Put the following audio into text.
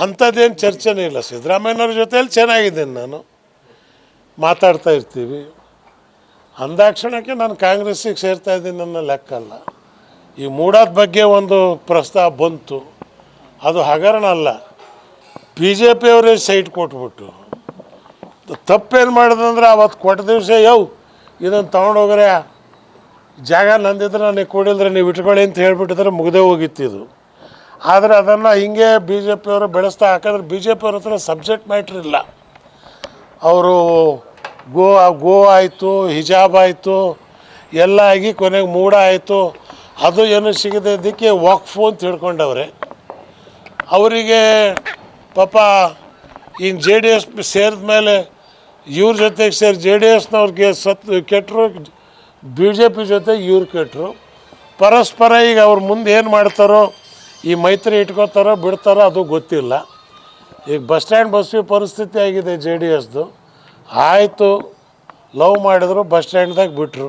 ಅಂಥದ್ದೇನು ಚರ್ಚೆನೇ ಇಲ್ಲ. ಸಿದ್ದರಾಮಯ್ಯನವ್ರ ಜೊತೆಯಲ್ಲಿ ಚೆನ್ನಾಗಿದ್ದೇನೆ ನಾನು. ಮಾತಾಡ್ತಾ ಇರ್ತೀವಿ. ಅಂದಾಕ್ಷಣಕ್ಕೆ ನಾನು ಕಾಂಗ್ರೆಸ್ಸಿಗೆ ಸೇರ್ತಾ ಇದ್ದೀನಿ ನನ್ನ ಲೆಕ್ಕ ಅಲ್ಲ. ಈ ಮೂಡಾದ ಬಗ್ಗೆ ಒಂದು ಪ್ರಸ್ತಾವ ಬಂತು. ಅದು ಹಗರಣ ಅಲ್ಲ. ಬಿ ಜೆ ಪಿಯವರೇ ಸೈಟ್ ಕೊಟ್ಬಿಟ್ಟು ತಪ್ಪೇನು ಮಾಡಿದಂದ್ರೆ ಅವತ್ತು ಕೊಟ್ಟ ದಿವಸ ಯವ್ ಇದನ್ನು ತೊಗೊಂಡೋಗ್ರೆ ಜಾಗ ನಂದಿದ್ರೆ ನನಗೆ ಕೂಡಿದ್ರೆ ನೀವು ಇಟ್ಕೊಳ್ಳಿ ಅಂತ ಹೇಳ್ಬಿಟ್ಟಿದ್ರೆ ಮುಗ್ದೇ ಇದು. ಆದರೆ ಅದನ್ನು ಹಿಂಗೆ ಬಿ ಜೆ ಪಿಯವರು ಬೆಳೆಸ್ತಾ ಹಾಕಿದ್ರೆ ಬಿ ಜೆ ಪಿಯವ್ರ ಹತ್ರ ಸಬ್ಜೆಕ್ಟ್ ಮ್ಯಾಟ್ರ್ ಇಲ್ಲ. ಅವರು ಗೋ ಗೋ ಆಯಿತು, ಹಿಜಾಬ್ ಆಯಿತು, ಎಲ್ಲ ಆಗಿ ಕೊನೆಗೆ ಮೂಡ ಆಯಿತು. ಅದು ಏನು ಸಿಗದೆ ಇದಕ್ಕೆ ವಾಕ್ಫು ಅಂತ ತಿಳ್ಕೊಂಡವ್ರೆ. ಅವರಿಗೆ ಪಾಪ ಇನ್ನು ಜೆ ಡಿ ಎಸ್ ಸೇರಿದ ಮೇಲೆ ಇವ್ರ ಜೊತೆಗೆ ಸೇರಿ ಜೆ ಡಿ ಎಸ್ನವ್ರಿಗೆ ಸತ್ ಕೆಟ್ಟರು ಬಿ ಜೆ ಪಿ ಜೊತೆ ಇವ್ರು ಕೆಟ್ಟರು ಪರಸ್ಪರ ಈಗ ಅವ್ರ ಮುಂದೆ ಏನು ಮಾಡ್ತಾರೋ, ಈ ಮೈತ್ರಿ ಇಟ್ಕೋತಾರೋ, ಬಿಡ್ತಾರೋ ಅದು ಗೊತ್ತಿಲ್ಲ. ಈಗ ಬಸ್ ಸ್ಟ್ಯಾಂಡ್ ಬಸ್ವಿ ಪರಿಸ್ಥಿತಿ ಆಗಿದೆ ಜೆ ಡಿ ಎಸ್ದು ಆಯಿತು, ಲವ್ ಮಾಡಿದ್ರು ಬಸ್ ಸ್ಟ್ಯಾಂಡ್ದಾಗ ಬಿಟ್ಟರು